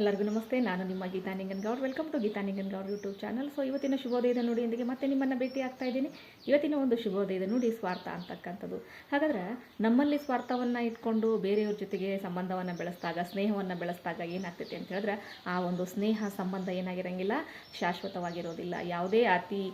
ಎಲ್ಲರಿಗೂ ನಮಸ್ತೆ, ನಾನು ನಿಮ್ಮ Geetha Ningangoud. Welcome to Geetha Ningangoud YouTube channel so ಇವತ್ತಿನ ಶುಭೋದಯದ ನುಡಿಯೊಂದಿಗೆ ಮತ್ತೆ ನಿಮ್ಮನ್ನು ಭೇಟಿ ಆಗ್ತಾ ಇದ್ದೀನಿ. ಇವತ್ತಿನ ಒಂದು ಶುಭೋದಯದ ನುಡಿ ಸ್ವಾರ್ಥ ಅಂತಕ್ಕಂಥದ್ದು. ಹಾಗಾದ್ರೆ ನಮ್ಮಲ್ಲಿ ಸ್ವಾರ್ಥವನ್ನು ಇಟ್ಕೊಂಡು ಬೇರೆಯವ್ರ ಜೊತೆಗೆ ಸಂಬಂಧವನ್ನು ಬೆಳೆಸಿದಾಗ, ಸ್ನೇಹವನ್ನು ಬೆಳೆಸಿದಾಗ ಏನಾಗ್ತೈತೆ ಅಂತ ಹೇಳಿದ್ರೆ, ಆ ಒಂದು ಸ್ನೇಹ ಸಂಬಂಧ ಏನಾಗಿರಂಗಿಲ್ಲ, ಶಾಶ್ವತವಾಗಿರೋದಿಲ್ಲ. ಯಾವುದೇ ಅತಿ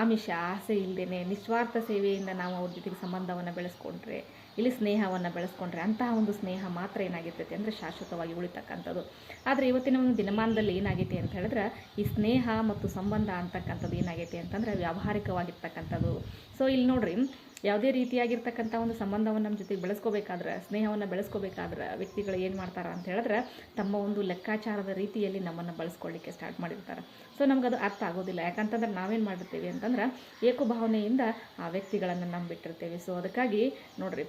ಆಮಿಷ, ಆಸೆ ಇಲ್ಲದೇ ನಿಸ್ವಾರ್ಥ ಸೇವೆಯಿಂದ ನಾವು ಅವ್ರ ಜೊತೆಗೆ ಸಂಬಂಧವನ್ನು ಬೆಳೆಸ್ಕೊಂಡ್ರೆ, ಇಲ್ಲಿ ಸ್ನೇಹವನ್ನು ಬೆಳೆಸ್ಕೊಂಡ್ರೆ ಅಂತಹ ಒಂದು ಸ್ನೇಹ ಮಾತ್ರ ಏನಾಗಿರ್ತೈತೆ ಅಂದರೆ ಶಾಶ್ವತವಾಗಿ ಉಳಿತಕ್ಕಂಥದ್ದು. ಆದರೆ ಇವತ್ತಿನ ಒಂದು ದಿನಮಾನದಲ್ಲಿ ಏನಾಗೈತೆ ಅಂತ ಹೇಳಿದ್ರೆ, ಈ ಸ್ನೇಹ ಮತ್ತು ಸಂಬಂಧ ಅಂತಕ್ಕಂಥದ್ದು ಏನಾಗೈತೆ ಅಂತಂದರೆ ವ್ಯಾವಹಾರಿಕವಾಗಿರ್ತಕ್ಕಂಥದ್ದು. ಸೊ ಇಲ್ಲಿ ನೋಡ್ರಿ ಯಾವುದೇ ರೀತಿಯಾಗಿರ್ತಕ್ಕಂಥ ಒಂದು ಸಂಬಂಧವನ್ನು ನಮ್ಮ ಜೊತೆಗೆ ಬೆಳೆಸ್ಕೋಬೇಕಾದ್ರೆ, ಸ್ನೇಹವನ್ನು ಬೆಳೆಸ್ಕೋಬೇಕಾದ್ರೆ ವ್ಯಕ್ತಿಗಳು ಏನು ಮಾಡ್ತಾರೆ ಅಂತ ಹೇಳಿದ್ರೆ, ತಮ್ಮ ಒಂದು ಲೆಕ್ಕಾಚಾರದ ರೀತಿಯಲ್ಲಿ ನಮ್ಮನ್ನು ಬಳಸ್ಕೊಳ್ಳಿಕ್ಕೆ ಸ್ಟಾರ್ಟ್ ಮಾಡಿರ್ತಾರೆ. ಸೊ ನಮಗದು ಅರ್ಥ ಆಗೋದಿಲ್ಲ. ಯಾಕಂತಂದ್ರೆ ನಾವೇನು ಮಾಡಿರ್ತೀವಿ ಅಂತಂದ್ರೆ ಏಕಭಾವನೆಯಿಂದ ಆ ವ್ಯಕ್ತಿಗಳನ್ನು ನಂಬಿಟ್ಟಿರ್ತೀವಿ. ಸೊ ಅದಕ್ಕಾಗಿ ನೋಡ್ರಿ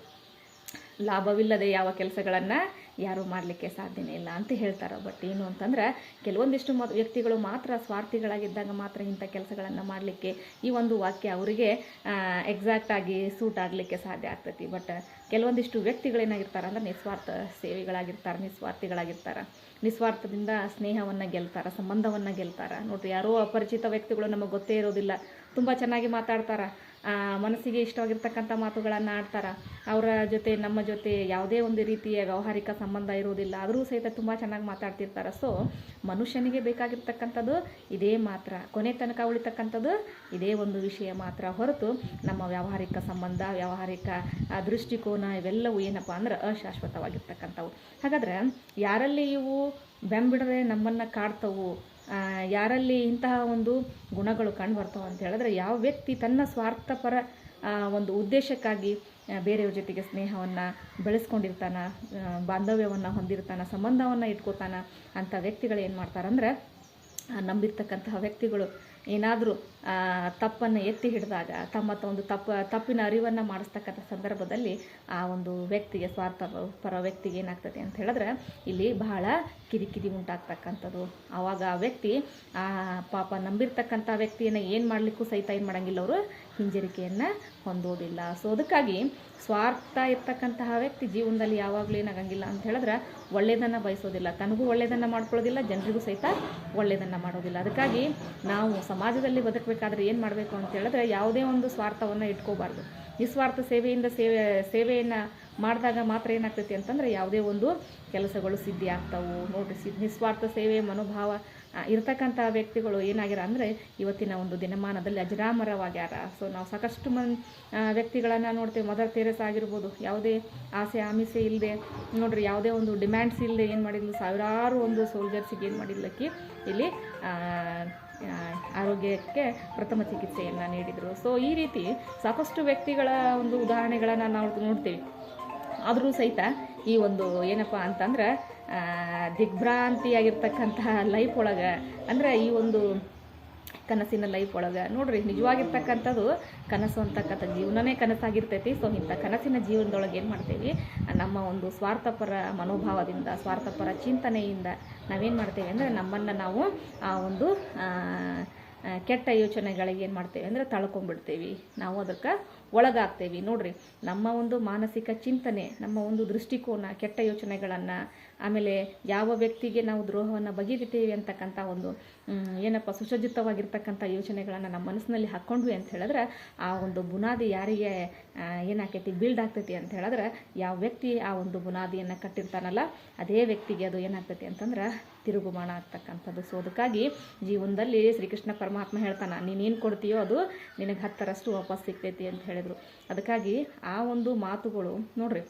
ಲಾಭವಿಲ್ಲದೆ ಯಾವ ಕೆಲಸಗಳನ್ನು ಯಾರೂ ಮಾಡಲಿಕ್ಕೆ ಸಾಧ್ಯನೇ ಇಲ್ಲ ಅಂತ ಹೇಳ್ತಾರೆ. ಬಟ್ ಏನು ಅಂತಂದ್ರೆ, ಕೆಲವೊಂದಿಷ್ಟು ಮ, ವ್ಯಕ್ತಿಗಳು ಮಾತ್ರ ಸ್ವಾರ್ಥಿಗಳಾಗಿದ್ದಾಗ ಮಾತ್ರ ಇಂಥ ಕೆಲಸಗಳನ್ನು ಮಾಡಲಿಕ್ಕೆ ಈ ಒಂದು ವಾಕ್ಯ ಅವರಿಗೆ ಎಕ್ಸಾಕ್ಟಾಗಿ ಸೂಟ್ ಆಗಲಿಕ್ಕೆ ಸಾಧ್ಯ ಆಗ್ತೈತಿ. ಬಟ್ ಕೆಲವೊಂದಿಷ್ಟು ವ್ಯಕ್ತಿಗಳೇನಾಗಿರ್ತಾರೆ ಅಂದ್ರೆ ನಿಸ್ವಾರ್ಥ ಸೇವೆಗಳಾಗಿರ್ತಾರೆ, ನಿಸ್ವಾರ್ಥಿಗಳಾಗಿರ್ತಾರೆ. ನಿಸ್ವಾರ್ಥದಿಂದ ಸ್ನೇಹವನ್ನು ಗೆಲ್ತಾರೆ, ಸಂಬಂಧವನ್ನು ಗೆಲ್ತಾರೆ. ನೋಡಿರಿ, ಯಾರೋ ಅಪರಿಚಿತ ವ್ಯಕ್ತಿಗಳು ನಮಗೆ ಗೊತ್ತೇ ಇರೋದಿಲ್ಲ. ತುಂಬ ಚೆನ್ನಾಗಿ ಮಾತಾಡ್ತಾರೆ. ಮನಸ್ಸಿಗೆ ಇಷ್ಟವಾಗಿರ್ತಕ್ಕಂಥ ಮಾತುಗಳನ್ನು ಆಡ್ತಾರೆ. ಅವರ ಜೊತೆ, ನಮ್ಮ ಜೊತೆ ಯಾವುದೇ ಒಂದು ರೀತಿಯ ವ್ಯಾವಹಾರಿಕ ಸಂಬಂಧ ಇರೋದಿಲ್ಲ ಆದರೂ ಸಹಿತ ತುಂಬ ಚೆನ್ನಾಗಿ ಮಾತಾಡ್ತಿರ್ತಾರೆ. ಸೊ ಮನುಷ್ಯನಿಗೆ ಬೇಕಾಗಿರ್ತಕ್ಕಂಥದ್ದು ಇದೇ ಮಾತ್ರ. ಕೊನೆ ತನಕ ಉಳಿತಕ್ಕಂಥದ್ದು ಇದೇ ಒಂದು ವಿಷಯ ಮಾತ್ರ. ಹೊರತು ನಮ್ಮ ವ್ಯಾವಹಾರಿಕ ಸಂಬಂಧ, ವ್ಯಾವಹಾರಿಕ ದೃಷ್ಟಿಕೋನ ಇವೆಲ್ಲವೂ ಏನಪ್ಪ ಅಂದ್ರೆ ಅಶಾಶ್ವತವಾಗಿರ್ತಕ್ಕಂಥವು. ಹಾಗಾದ್ರೆ ಯಾರಲ್ಲಿ ಇವು ಬೆಂಬಿಡದೆ ನಮ್ಮನ್ನು ಕಾಡ್ತವು? ಯಾರಲ್ಲಿ ಇಂತಹ ಒಂದು ಗುಣಗಳು ಕಂಡು ಬರ್ತಾವೆ ಅಂತ ಹೇಳಿದ್ರೆ ಯಾವ ವ್ಯಕ್ತಿ ತನ್ನ ಸ್ವಾರ್ಥಪರ ಒಂದು ಉದ್ದೇಶಕ್ಕಾಗಿ ಬೇರೆಯವ್ರ ಜೊತೆಗೆ ಸ್ನೇಹವನ್ನು ಬೆಳೆಸ್ಕೊಂಡಿರ್ತಾನ ಬಾಂಧವ್ಯವನ್ನು ಹೊಂದಿರ್ತಾನ, ಸಂಬಂಧವನ್ನು ಇಟ್ಕೋತಾನ ಅಂಥ ವ್ಯಕ್ತಿಗಳು ಏನು ಮಾಡ್ತಾರಂದ್ರೆ ನಂಬಿರ್ತಕ್ಕಂತಹ ವ್ಯಕ್ತಿಗಳು ಏನಾದರೂ ತಪ್ಪನ್ನು ಎತ್ತಿ ಹಿಡಿದಾಗ, ತಮ್ಮ ಒಂದು ತಪ್ಪ, ತಪ್ಪಿನ ಅರಿವನ್ನು ಮಾಡಿಸ್ತಕ್ಕಂಥ ಸಂದರ್ಭದಲ್ಲಿ ಆ ಒಂದು ವ್ಯಕ್ತಿಗೆ ಸ್ವಾರ್ಥ ಪರ ವ್ಯಕ್ತಿಗೆ ಏನಾಗ್ತದೆ ಅಂತ ಹೇಳಿದ್ರೆ, ಇಲ್ಲಿ ಬಹಳ ಕಿರಿಕಿರಿ ಉಂಟಾಗ್ತಕ್ಕಂಥದ್ದು. ಆವಾಗ ಆ ವ್ಯಕ್ತಿ, ಆ ಪಾಪ ನಂಬಿರ್ತಕ್ಕಂಥ ವ್ಯಕ್ತಿಯನ್ನು ಏನು ಮಾಡಲಿಕ್ಕೂ ಸಹಿತ ಏನು ಮಾಡೋಂಗಿಲ್ಲ ಅವರು, ಹಿಂಜರಿಕೆಯನ್ನು ಹೊಂದೋದಿಲ್ಲ. ಸೊ ಅದಕ್ಕಾಗಿ ಸ್ವಾರ್ಥ ಇರ್ತಕ್ಕಂತಹ ವ್ಯಕ್ತಿ ಜೀವನದಲ್ಲಿ ಯಾವಾಗಲೂ ಏನಾಗಂಗಿಲ್ಲ ಅಂತ ಹೇಳಿದ್ರೆ ಒಳ್ಳೆಯದನ್ನು ಬಯಸೋದಿಲ್ಲ. ತನಗೂ ಒಳ್ಳೆಯದನ್ನು ಮಾಡ್ಕೊಳ್ಳೋದಿಲ್ಲ, ಜನರಿಗೂ ಸಹಿತ ಒಳ್ಳೆಯದನ್ನು ಮಾಡೋದಿಲ್ಲ. ಅದಕ್ಕಾಗಿ ನಾವು ಸಮಾಜದಲ್ಲಿ ಬದುಕಬೇಕಾದ್ರೆ ಏನು ಮಾಡಬೇಕು ಅಂತ ಹೇಳಿದ್ರೆ ಯಾವುದೇ ಒಂದು ಸ್ವಾರ್ಥವನ್ನು ಇಟ್ಕೋಬಾರ್ದು. ನಿಸ್ವಾರ್ಥ ಸೇವೆಯಿಂದ ಸೇವೆ, ಸೇವೆಯನ್ನು ಮಾಡಿದಾಗ ಮಾತ್ರ ಏನಾಗ್ತೈತಿ ಅಂತಂದ್ರೆ ಯಾವುದೇ ಒಂದು ಕೆಲಸಗಳು ಸಿದ್ಧಿ ಆಗ್ತಾವು. ನೋಡಿರಿ ಸಿದ್ಧ ನಿಸ್ವಾರ್ಥ ಸೇವೆ, ಮನೋಭಾವ ಇರತಕ್ಕಂಥ ವ್ಯಕ್ತಿಗಳು ಏನಾಗಿರ ಅಂದರೆ ಇವತ್ತಿನ ಒಂದು ದಿನಮಾನದಲ್ಲಿ ಅಜರಾಮರವಾಗ್ಯಾರ. ಸೊ ನಾವು ಸಾಕಷ್ಟು ಮನ್ ವ್ಯಕ್ತಿಗಳನ್ನು ನೋಡ್ತೇವೆ. ಮದರ್ ತೆರೆಸ್ ಆಗಿರ್ಬೋದು, ಯಾವುದೇ ಆಸೆ ಆಮಿಸೆ ಇಲ್ಲದೆ ನೋಡಿರಿ, ಯಾವುದೇ ಒಂದು ಡಿಮ್ಯಾಂಡ್ಸ್ ಇಲ್ಲದೆ ಏನು ಮಾಡಿದ್ಲು? ಸಾವಿರಾರು ಒಂದು ಸೋಲ್ಜರ್ಸಿಗೆ ಏನು ಮಾಡಿದ್ಲಕ್ಕಿ ಇಲ್ಲಿ ಆರೋಗ್ಯಕ್ಕೆ ಪ್ರಥಮ ಚಿಕಿತ್ಸೆಯನ್ನು ನೀಡಿದರು. ಸೊ ಈ ರೀತಿ ಸಾಕಷ್ಟು ವ್ಯಕ್ತಿಗಳ ಒಂದು ಉದಾಹರಣೆಗಳನ್ನು ನಾವು ನೋಡ್ತೀವಿ. ಆದರೂ ಸಹಿತ ಈ ಒಂದು ಏನಪ್ಪ ಅಂತಂದ್ರೆ ದಿಗ್ಭ್ರಾಂತಿಯಾಗಿರ್ತಕ್ಕಂತಹ ಲೈಫ್ ಒಳಗೆ, ಅಂದ್ರೆ ಈ ಒಂದು ಕನಸಿನ ಲೈಫ್ ಒಳಗೆ. ನೋಡ್ರಿ, ನಿಜವಾಗಿರ್ತಕ್ಕಂಥದ್ದು ಕನಸು ಅಂತಕ್ಕಂಥ ಜೀವನನೇ ಕನಸಾಗಿರ್ತೈತಿ. ಸೊ ಇಂಥ ಕನಸಿನ ಜೀವನದೊಳಗೆ ಏನು ಮಾಡ್ತೀವಿ? ನಮ್ಮ ಒಂದು ಸ್ವಾರ್ಥಪರ ಮನೋಭಾವದಿಂದ, ಸ್ವಾರ್ಥಪರ ಚಿಂತನೆಯಿಂದ ನಾವೇನು ಮಾಡ್ತೇವೆ ಅಂದರೆ ನಮ್ಮನ್ನು ನಾವು ಆ ಒಂದು ಕೆಟ್ಟ ಯೋಚನೆಗಳಿಗೆ ಏನು ಮಾಡ್ತೇವೆ ಅಂದರೆ ತಳ್ಕೊಂಡ್ಬಿಡ್ತೀವಿ. ನಾವು ಅದಕ್ಕೆ ಒಳಗಾಗ್ತೇವೆ. ನೋಡ್ರಿ, ನಮ್ಮ ಒಂದು ಮಾನಸಿಕ ಚಿಂತನೆ, ನಮ್ಮ ಒಂದು ದೃಷ್ಟಿಕೋನ, ಕೆಟ್ಟ ಯೋಚನೆಗಳನ್ನು, ಆಮೇಲೆ ಯಾವ ವ್ಯಕ್ತಿಗೆ ನಾವು ದ್ರೋಹವನ್ನು ಬಗೆದಿದ್ದೇವೆ ಅಂತಕ್ಕಂಥ ಒಂದು ಏನಪ್ಪ, ಸುಸಜ್ಜಿತವಾಗಿರ್ತಕ್ಕಂಥ ಯೋಚನೆಗಳನ್ನು ನಮ್ಮ ಮನಸ್ಸಿನಲ್ಲಿ ಹಾಕ್ಕೊಂಡ್ವಿ ಅಂತ ಹೇಳಿದ್ರೆ, ಆ ಒಂದು ಬುನಾದಿ ಯಾರಿಗೆ ಏನಾಕೈತಿ ಬಿಲ್ಡ್ ಆಗ್ತೈತಿ ಅಂತ ಹೇಳಿದ್ರೆ, ಯಾವ ವ್ಯಕ್ತಿ ಆ ಒಂದು ಬುನಾದಿಯನ್ನು ಕಟ್ಟಿರ್ತಾನಲ್ಲ, ಅದೇ ವ್ಯಕ್ತಿಗೆ ಅದು ಏನಾಗ್ತೈತಿ ಅಂತಂದ್ರೆ ತಿರುಗುಮಾಣ ಆಗ್ತಕ್ಕಂಥದ್ದು. ಸೊ ಅದಕ್ಕಾಗಿ ಜೀವನದಲ್ಲಿ ಶ್ರೀಕೃಷ್ಣ ಪರಮಾತ್ಮ ಹೇಳ್ತಾನೆ, ನೀನೇನು ಕೊಡ್ತೀಯೋ ಅದು ನಿನಗೆ ಹತ್ತರಷ್ಟು ವಾಪಸ್ ಸಿಗ್ತೈತಿ ಅಂತ ಹೇಳಿದರು. ಅದಕ್ಕಾಗಿ ಆ ಒಂದು ಮಾತುಗಳು, ನೋಡ್ರಿ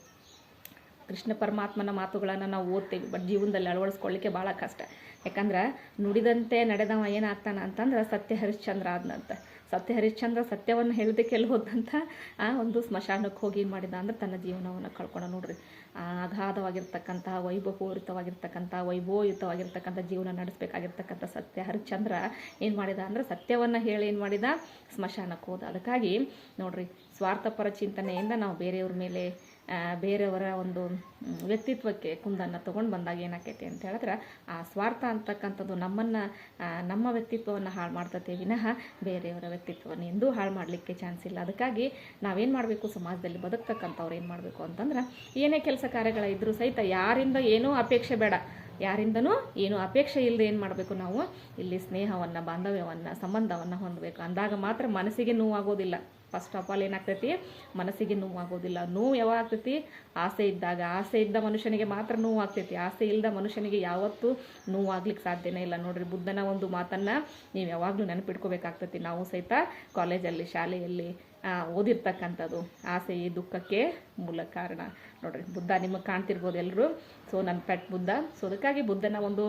ಕೃಷ್ಣ ಪರಮಾತ್ಮನ ಮಾತುಗಳನ್ನು ನಾವು ಓದ್ತೇವೆ ಬಟ್ ಜೀವನದಲ್ಲಿ ಅಳವಡಿಸ್ಕೊಳ್ಳಿಕ್ಕೆ ಭಾಳ ಕಷ್ಟ. ಯಾಕಂದ್ರೆ ನುಡಿದಂತೆ ನಡೆದವ ಏನಾಗ್ತಾನ ಅಂತಂದ್ರೆ ಸತ್ಯ ಹರಿಶ್ಚಂದ್ರ ಆದ್ನಂತ. ಸತ್ಯ ಹರಿಶ್ಚಂದ್ರ ಸತ್ಯವನ್ನು ಹೇಳೋದಕ್ಕೆ ಎಲ್ಲಿ ಆ ಒಂದು ಸ್ಮಶಾನಕ್ಕೆ ಹೋಗಿ ಏನು ಮಾಡಿದ ಅಂದ್ರೆ ತನ್ನ ಜೀವನವನ್ನು ಕಳ್ಕೊಂಡ ನೋಡ್ರಿ. ಅಗಾಧವಾಗಿರ್ತಕ್ಕಂತಹ ವೈಭವಪೂರಿತವಾಗಿರ್ತಕ್ಕಂಥ, ವೈಭವಯುತವಾಗಿರ್ತಕ್ಕಂಥ ಜೀವನ ನಡೆಸಬೇಕಾಗಿರ್ತಕ್ಕಂಥ ಸತ್ಯ ಹರಿಶ್ಚಂದ್ರ ಏನು ಮಾಡಿದ ಅಂದ್ರೆ ಸತ್ಯವನ್ನು ಹೇಳಿ ಏನು ಮಾಡಿದ? ಸ್ಮಶಾನಕ್ಕೆ ಹೋದ. ಅದಕ್ಕಾಗಿ ನೋಡ್ರಿ, ಸ್ವಾರ್ಥಪರ ಚಿಂತನೆಯಿಂದ ನಾವು ಬೇರೆಯವ್ರ ಮೇಲೆ ಬೇರೆಯವರ ಒಂದು ವ್ಯಕ್ತಿತ್ವಕ್ಕೆ ಕುಂದನ್ನು ತೊಗೊಂಡು ಬಂದಾಗ ಏನಾಕೈತಿ ಅಂತ ಹೇಳಿದ್ರೆ, ಆ ಸ್ವಾರ್ಥ ಅಂತಕ್ಕಂಥದ್ದು ನಮ್ಮನ್ನು ನಮ್ಮ ವ್ಯಕ್ತಿತ್ವವನ್ನು ಹಾಳು ಮಾಡ್ತತೆ ವಿನಃ ಬೇರೆಯವರ ವ್ಯಕ್ತಿತ್ವವನ್ನು ಎಂದೂ ಹಾಳು ಮಾಡಲಿಕ್ಕೆ ಚಾನ್ಸ್ ಇಲ್ಲ. ಅದಕ್ಕಾಗಿ ನಾವೇನು ಮಾಡಬೇಕು? ಸಮಾಜದಲ್ಲಿ ಬದುಕ್ತಕ್ಕಂಥವ್ರು ಏನು ಮಾಡಬೇಕು ಅಂತಂದ್ರೆ, ಏನೇ ಕೆಲಸ ಕಾರ್ಯಗಳಿದ್ದರೂ ಸಹಿತ ಯಾರಿಂದ ಏನೂ ಅಪೇಕ್ಷೆ ಬೇಡ. ಯಾರಿಂದನೂ ಏನು ಅಪೇಕ್ಷೆ ಇಲ್ಲದೆ ಏನು ಮಾಡಬೇಕು ನಾವು? ಇಲ್ಲಿ ಸ್ನೇಹವನ್ನು, ಬಾಂಧವ್ಯವನ್ನು, ಸಂಬಂಧವನ್ನು ಹೊಂದಬೇಕು. ಅಂದಾಗ ಮಾತ್ರ ಮನಸ್ಸಿಗೆ ನೋವಾಗೋದಿಲ್ಲ. ಫಸ್ಟ್ ಆಫ್ ಆಲ್ ಏನಾಗ್ತೈತಿ? ಮನಸ್ಸಿಗೆ ನೋವಾಗೋದಿಲ್ಲ. ನೋವು ಯಾವಾಗ ಆಗ್ತೈತಿ ಆಸೆ ಇದ್ದಾಗ. ಆಸೆ ಇದ್ದ ಮನುಷ್ಯನಿಗೆ ಮಾತ್ರ ನೋವು ಆಗ್ತೈತಿ ಆಸೆ ಇಲ್ಲದ ಮನುಷ್ಯನಿಗೆ ಯಾವತ್ತೂ ನೋವಾಗ್ಲಿಕ್ಕೆ ಸಾಧ್ಯನೇ ಇಲ್ಲ. ನೋಡ್ರಿ, ಬುದ್ಧನ ಒಂದು ಮಾತನ್ನು ನೀವು ಯಾವಾಗಲೂ ನೆನಪಿಟ್ಕೋಬೇಕಾಗ್ತೈತಿ. ನಾವು ಸಹಿತ ಕಾಲೇಜಲ್ಲಿ, ಶಾಲೆಯಲ್ಲಿ ಓದಿರ್ತಕ್ಕಂಥದ್ದು ಆಸೆ ಈ ದುಃಖಕ್ಕೆ ಮೂಲ ಕಾರಣ. ನೋಡ್ರಿ, ಬುದ್ಧ ನಿಮಗೆ ಕಾಣ್ತಿರ್ಬೋದು ಎಲ್ಲರೂ ಸೊ ನನ್ನ ಪೆಟ್ ಬುದ್ಧ. ಸೊ ಅದಕ್ಕಾಗಿ ಬುದ್ಧನ ಒಂದು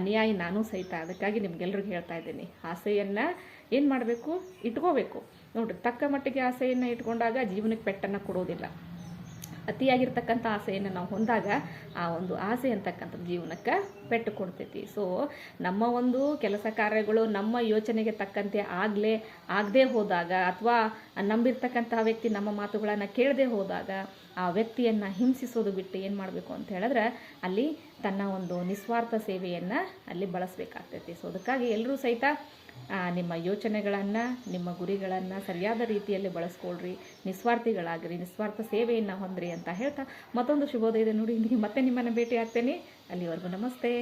ಅನ್ಯಾಯಿ ನಾನು ಸಹಿತ ಅದಕ್ಕಾಗಿ ನಿಮ್ಗೆಲ್ರಿಗೂ ಹೇಳ್ತಾ ಇದ್ದೀನಿ. ಆಸೆಯನ್ನು ಏನು ಮಾಡಬೇಕು? ಇಟ್ಕೋಬೇಕು. ನೋಡ್ರಿ ತಕ್ಕ ಮಟ್ಟಿಗೆ ಆಸೆಯನ್ನು ಇಟ್ಕೊಂಡಾಗ ಜೀವನಕ್ಕೆ ಪೆಟ್ಟನ್ನು ಕೊಡೋದಿಲ್ಲ. ಅತಿಯಾಗಿರ್ತಕ್ಕಂಥ ಆಸೆಯನ್ನು ನಾವು ಹೊಂದಾಗ ಆ ಒಂದು ಆಸೆ ಅಂತಕ್ಕಂಥದ್ದು ಜೀವನಕ್ಕೆ ಪೆಟ್ಟು ಕೊಡ್ತೈತಿ. ಸೊ ನಮ್ಮ ಒಂದು ಕೆಲಸ ಕಾರ್ಯಗಳು ನಮ್ಮ ಯೋಚನೆಗೆ ತಕ್ಕಂತೆ ಆಗಲೇ, ಆಗದೆ ಹೋದಾಗ ಅಥವಾ ನಂಬಿರ್ತಕ್ಕಂತಹ ವ್ಯಕ್ತಿ ನಮ್ಮ ಮಾತುಗಳನ್ನು ಕೇಳದೆ ಹೋದಾಗ ಆ ವ್ಯಕ್ತಿಯನ್ನು ಹಿಂಸಿಸೋದು ಬಿಟ್ಟು ಏನು ಮಾಡಬೇಕು ಅಂತ ಹೇಳಿದ್ರೆ ಅಲ್ಲಿ ತನ್ನ ಒಂದು ನಿಸ್ವಾರ್ಥ ಸೇವೆಯನ್ನು ಅಲ್ಲಿ ಬಳಸಬೇಕಾಗ್ತೈತಿ. ಸೊ ಅದಕ್ಕಾಗಿ ಎಲ್ಲರೂ ಸಹಿತ ನಿಮ್ಮ ಯೋಚನೆಗಳನ್ನು, ನಿಮ್ಮ ಗುರಿಗಳನ್ನು ಸರಿಯಾದ ರೀತಿಯಲ್ಲಿ ಬಳಸ್ಕೊಳ್ರಿ, ನಿಸ್ವಾರ್ಥಿಗಳಾಗ್ರಿ, ನಿಸ್ವಾರ್ಥ ಸೇವೆಯನ್ನು ಹೊಂದ್ರಿ ಅಂತ ಹೇಳ್ತಾ ಮತ್ತೊಂದು ಶುಭೋದಯದ ನೋಡಿ. ಮತ್ತೆ ನಿಮ್ಮನ್ನು ಭೇಟಿ ಆಗ್ತೇನೆ ಅಲ್ಲಿವರೆಗೂ ನಮಸ್ತೆ.